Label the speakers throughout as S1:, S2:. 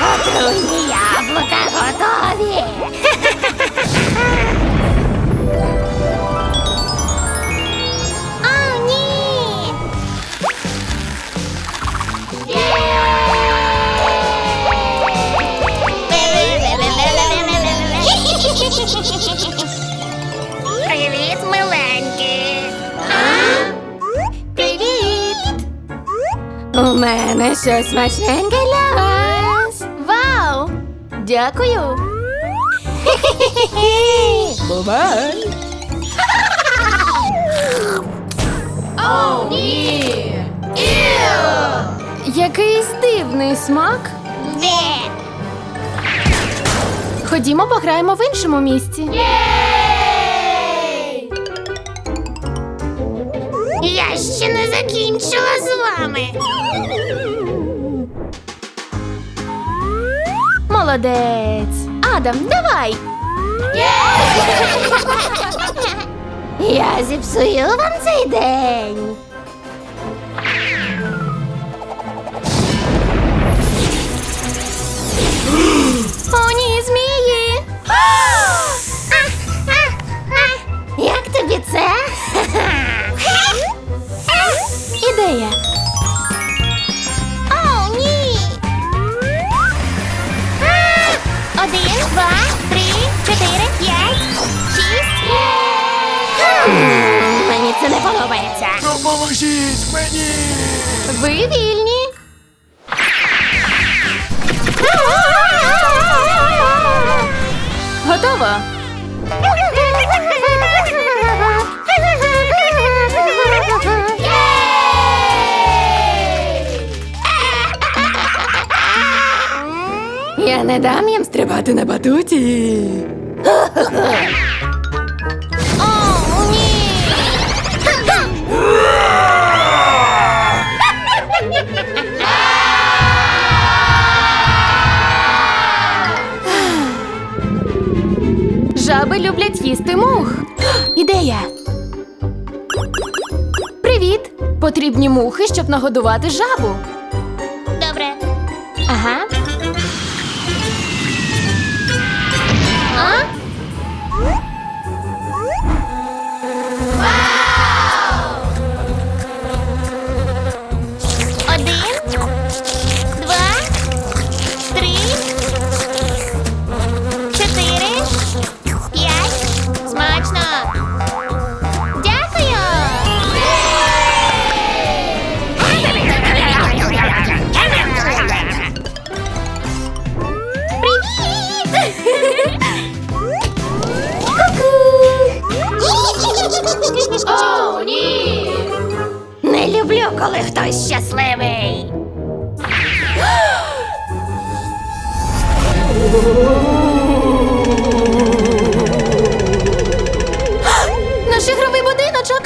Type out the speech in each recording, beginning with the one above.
S1: 어두운 야부다
S2: 거더니? Мене щось смачненьке для вас.
S1: Вау!
S2: Дякую. Бувай. О, ні. Якийсь дивний смак. Ходімо, пограємо в іншому місці.
S1: Я ще не закінчила з вами.
S2: Молодець. Адам, давай.
S1: Я зіпсую вам цей день. Подобається.
S3: Допоможіть мені!
S2: Ви вільні. Готово. Я не дам їм стрибати на батуті. Жаби люблять їсти мух. Ідея. Привіт! Потрібні мухи, щоб нагодувати жабу.
S1: Хтось щасливий.
S2: Наш ігровий будиночок.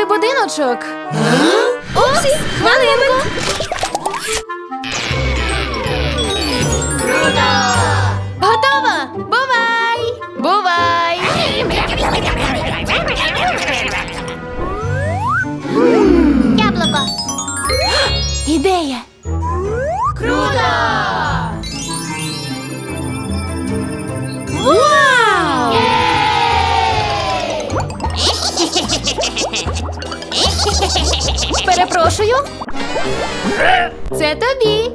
S2: Наш ігровий будиночок? Упс, хвилинку. Готова! Бувай! Бувай!
S1: Яблуко.
S2: Ідея! Перепрошую. Це тобі.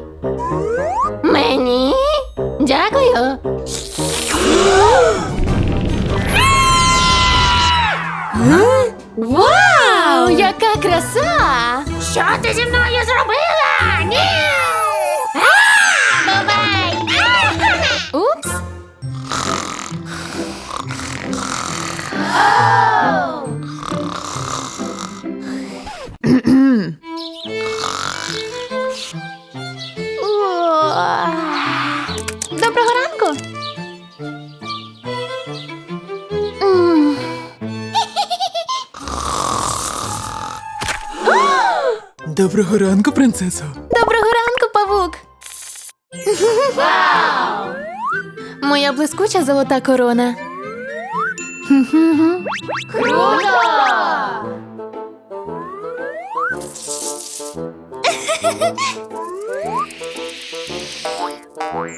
S1: Мені? Дякую.
S2: Вау! Яка краса!
S1: Що ти зі мною зробила? Ні!
S2: Доброго ранку,
S3: принцесо.
S2: Доброго ранку, павук. Вау! Моя блискуча золота корона. Круто!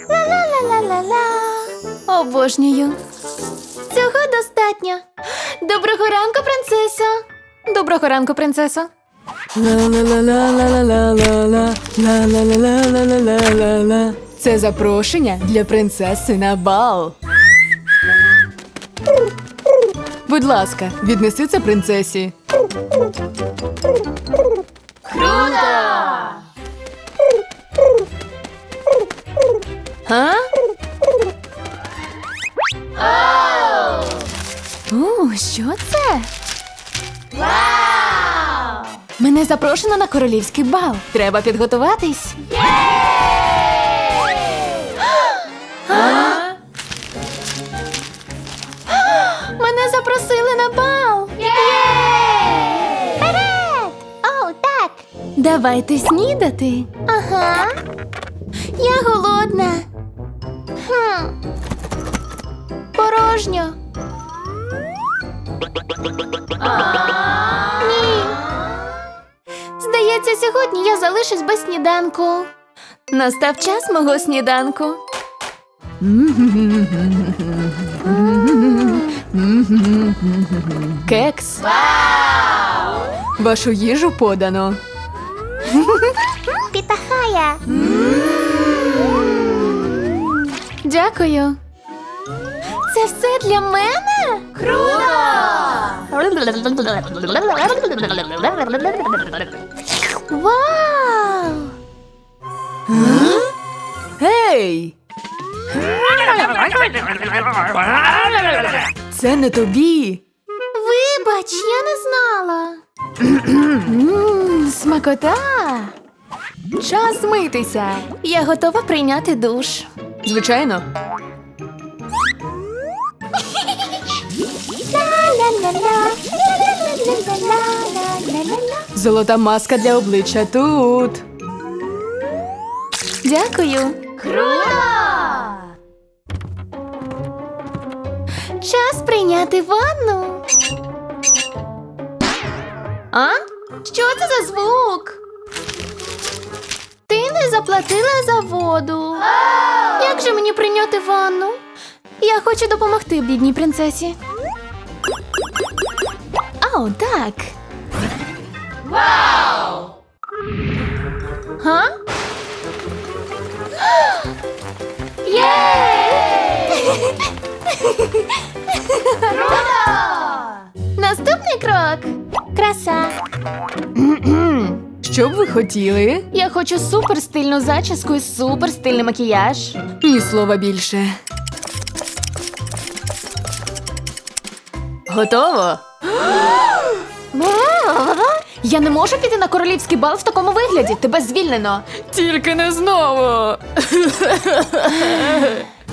S2: Ла-ла-ла-ла-ла. Обожнюю. Цього достатньо. Доброго ранку, принцесо. Доброго ранку, принцесо.
S4: Це запрошення для принцеси на бал. Будь ласка, віднеси це принцесі.
S2: А? О, що це? Вау! Мене запрошено на королівський бал. Треба підготуватись. Мене запросили на бал.
S1: Вперед! О, так.
S2: Давайте снідати.
S1: Ага.
S2: Я голодна.
S1: Хм.
S2: Порожньо.
S1: Ні.
S2: Здається, сьогодні я залишусь без сніданку. Настав час мого сніданку.
S4: Кекс. Вашу їжу подано.
S1: Пітахая.
S2: Дякую. Це все для мене? Вау!
S4: Гей! Це не тобі.
S2: Вибач, я не знала. Мм, Смакота. Час митися. Я готова прийняти душ.
S4: Звичайно. Золота маска для обличчя тут.
S2: Дякую. Круто! Час прийняти ванну. А? Що це за звук? Ти не заплатила за воду. Як же мені прийняти ванну? Я хочу допомогти бідній принцесі. О, так. Вау! Га? Наступний крок. Краса.
S4: Що б ви хотіли?
S2: Я хочу супер стильну зачіску і супер стильний макіяж.
S4: Ні слова більше. Готово?
S2: Я не можу піти на королівський бал в такому вигляді. Тебе звільнено.
S4: Тільки не знову.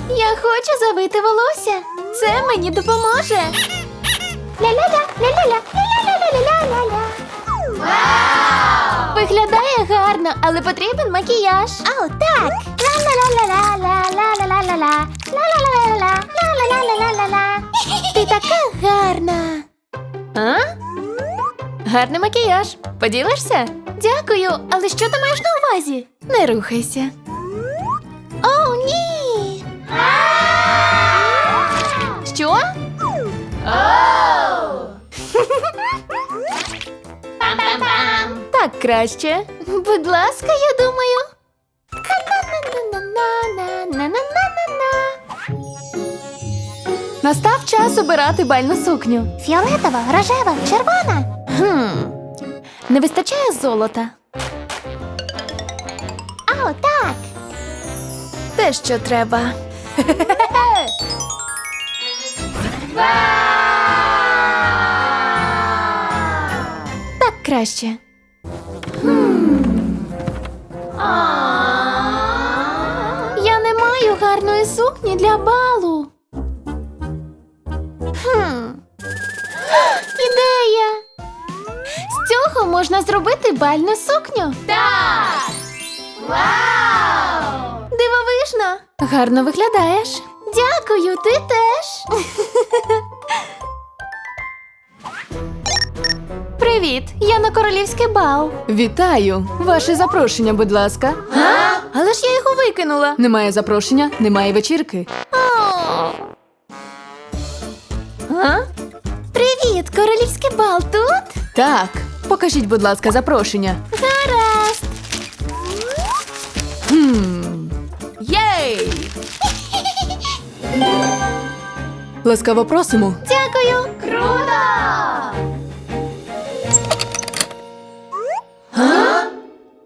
S2: Я хочу завити волосся. Це мені допоможе.
S1: Ля-ля-ля, ля-ля-ля, ля-ля-ля-ля-ля-ля-ля.
S2: Виглядає гарно, але потрібен макіяж.
S1: О, так. Ла-ла-ла-ла-ла-ла-ла-ла-ла. Ла-ла-ла-ла-ла, ла-ла-ла-ла-ла-ла.
S2: Ти така гарна. А? Гарний макіяж. Поділишся? Дякую, але що ти маєш на увазі? Не рухайся. О, ні. що? Так краще. Будь ласка, я думаю. Настав час обирати бальну сукню.
S1: Фіолетова, рожева, червона.
S2: Хм, Не вистачає золота.
S1: О, так.
S2: Те, що треба. Так краще. Я не маю гарної сукні для балу. Хм. З цього можна зробити бальну сукню. Так! Вау! Дивовижно! Гарно виглядаєш. Дякую, ти теж. Привіт, я на королівський бал.
S4: Вітаю! Ваше запрошення, будь ласка.
S2: Але ж я його викинула.
S4: Немає запрошення, немає вечірки.
S2: А? Привіт, королівський бал тут?
S4: Так, покажіть, будь ласка, запрошення.
S2: Гаразд.
S4: Хм. Єй! Ласкаво просимо.